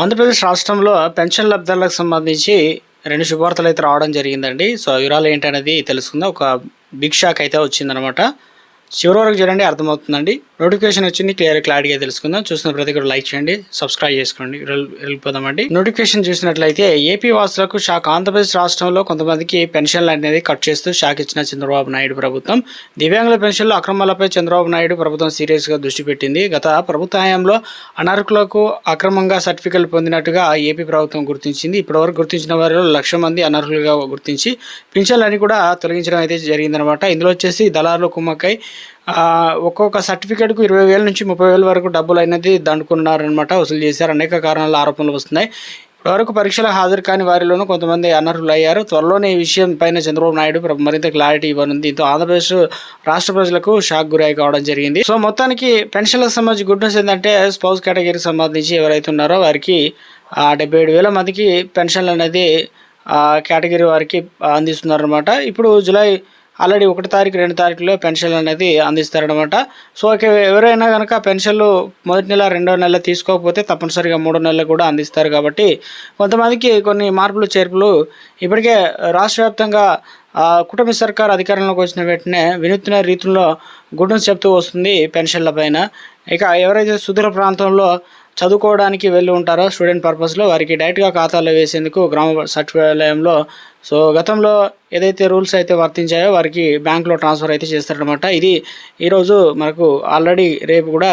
ఆంధ్రప్రదేశ్ రాష్ట్రంలో పెన్షన్ లబ్ధాలకు సంబంధించి రెండు శుభార్తలు అయితే రావడం జరిగిందండి. సో ఆ వివరాలు ఏంటనేది తెలుసుకుందాం. ఒక బిగ్ షాక్ అయితే వచ్చిందనమాట. చివరి వరకు చూడండి అర్థమవుతుందండి. నోటిఫికేషన్ వచ్చింది క్లియర్ క్లారిటీగా తెలుసుకుందాం. చూసిన ప్రతి ఒక్కరు లైక్ చేయండి సబ్స్క్రైబ్ చేసుకోండి వెళ్ళిపోదామండి. నోటిఫికేషన్ చూసినట్లయితే ఏపీ వాసులకు షాక్. ఆంధ్రప్రదేశ్ రాష్ట్రంలో కొంతమందికి పెన్షన్లు అనేది కట్ చేస్తూ షాక్ ఇచ్చిన చంద్రబాబు నాయుడు ప్రభుత్వం. దివ్యాంగుల పెన్షన్లు అక్రమాలపై చంద్రబాబు నాయుడు ప్రభుత్వం సీరియస్గా దృష్టి పెట్టింది. గత ప్రభుత్వ హయాంలో అనర్హులకు అక్రమంగా సర్టిఫికెట్లు పొందినట్టుగా ఏపీ ప్రభుత్వం గుర్తించింది. ఇప్పటివరకు గుర్తించిన వారిలో లక్ష మంది అనర్హులుగా గుర్తించి పింఛన్లన్నీ కూడా తొలగించడం అయితే జరిగిందనమాట ఇందులో వచ్చేసి దళారులు కుమ్మక్కై ఒక్కొక్క సర్టిఫికేట్కు ఇరవై వేల నుంచి ముప్పై వేల వరకు డబ్బులు అనేది దండుకున్నారనమాట వసూలు చేశారు. అనేక కారణాల ఆరోపణలు వస్తున్నాయి. ఇప్పటివరకు పరీక్షలకు హాజరు కాని వారిలోనూ కొంతమంది అనర్హులు అయ్యారు త్వరలోనే ఈ విషయం పైన చంద్రబాబు నాయుడు మరింత క్లారిటీ ఇవ్వనుంది. దీంతో ఆంధ్రప్రదేశ్ రాష్ట్ర ప్రజలకు షాక్ గురై కావడం జరిగింది. సో మొత్తానికి పెన్షన్లకు సంబంధించి గుడ్ న్యూస్ ఏంటంటే స్పౌస్ కేటగిరీకి సంబంధించి ఎవరైతే ఉన్నారో వారికి డెబ్బై ఏడు వేల మందికి పెన్షన్లు అనేది కేటగిరీ వారికి అందిస్తున్నారనమాట ఇప్పుడు జూలై ఆల్రెడీ ఒకటి తారీఖు రెండు తారీఖులో పెన్షన్లు అనేది అందిస్తారనమాట సో ఓకే ఎవరైనా కనుక పెన్షన్లు మొదటి నెల రెండో నెల తీసుకోకపోతే తప్పనిసరిగా మూడో నెలలు కూడా అందిస్తారు కాబట్టి కొంతమందికి కొన్ని మార్పులు చేర్పులు ఇప్పటికే రాష్ట్ర వ్యాప్తంగా కుటుంబ సర్కార్ అధికారంలోకి వచ్చిన వెంటనే వినూత్న రీతిలో గుడ్డను చెప్తూ వస్తుంది పెన్షన్ల పైన. ఇక ఎవరైతే సుదూర ప్రాంతంలో చదువుకోవడానికి వెళ్ళి ఉంటారో? స్టూడెంట్ పర్పస్లో వారికి డైరెక్ట్గా ఖాతాలో వేసేందుకు గ్రామ సచివాలయంలో. సో గతంలో ఏదైతే రూల్స్ అయితే వర్తించాయో వారికి బ్యాంకులో ట్రాన్స్ఫర్ అయితే చేస్తారనమాట ఇది ఈరోజు మనకు ఆల్రెడీ రేపు కూడా